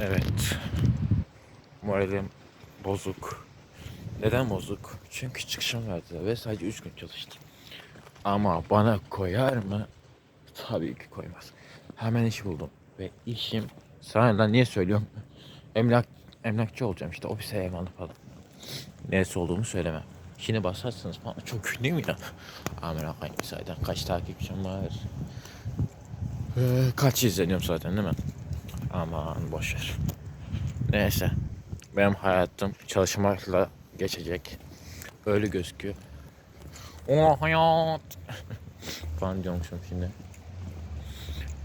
Evet. Moralim bozuk. Neden bozuk? Çünkü çıkışım verdiler ve sadece 3 gün çalıştım. Ama bana koyar mı? Tabii ki koymaz. Hemen iş buldum. Ve işim sana da niye söylüyorum? Emlak emlakçı olacağım işte ofise eyvallah falan. Neresi olduğumu söylemem. Şimdi basarsanız bana çok ünlüyüm değil mi ya? Amin akayım zaten kaç takipçim var. Ee, kaç izleniyorum zaten değil mi? Aman boşver. Neyse. Benim hayatım çalışmakla geçecek. Öyle gözüküyor. O hayat. falan diyormuşum şimdi.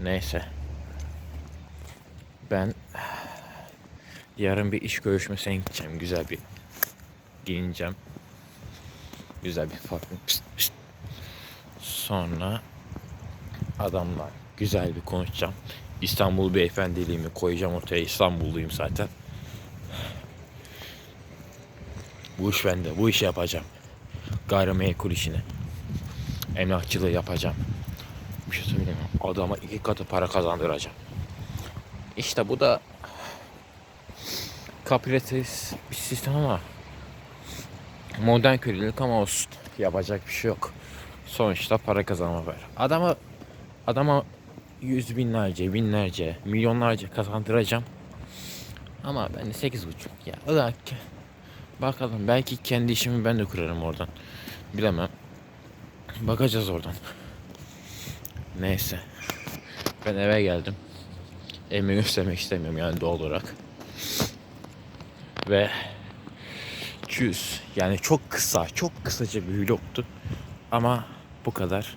Neyse. Ben yarın bir iş görüşmesine gideceğim. Güzel bir giyineceğim. Güzel bir pişt. Sonra adamla güzel bir konuşacağım. İstanbul beyefendiliğimi koyacağım ortaya. İstanbulluyum zaten. Bu iş bende. Bu işi yapacağım. Gayrimenkul işini. Emlakçılığı yapacağım. Bir şey söyleyeyim mi? Adama iki katı para kazandıracağım. İşte bu da kapitalist bir sistem ama modern kölelik ama olsun. Yapacak bir şey yok. Sonuçta para kazanma var. Adama adama yüz binlerce, binlerce, milyonlarca kazandıracağım. Ama ben de sekiz buçuk ya. Ki- Bakalım belki kendi işimi ben de kurarım oradan. Bilemem. Bakacağız oradan. Neyse. Ben eve geldim. Evimi göstermek istemiyorum yani doğal olarak. Ve Çüz. Yani çok kısa, çok kısaca bir vlogtu. Ama bu kadar.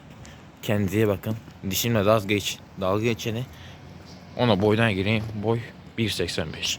Kendinize bakın. Dişimle dalga geç, dalga geçeni ona boydan gireyim. Boy 1.85.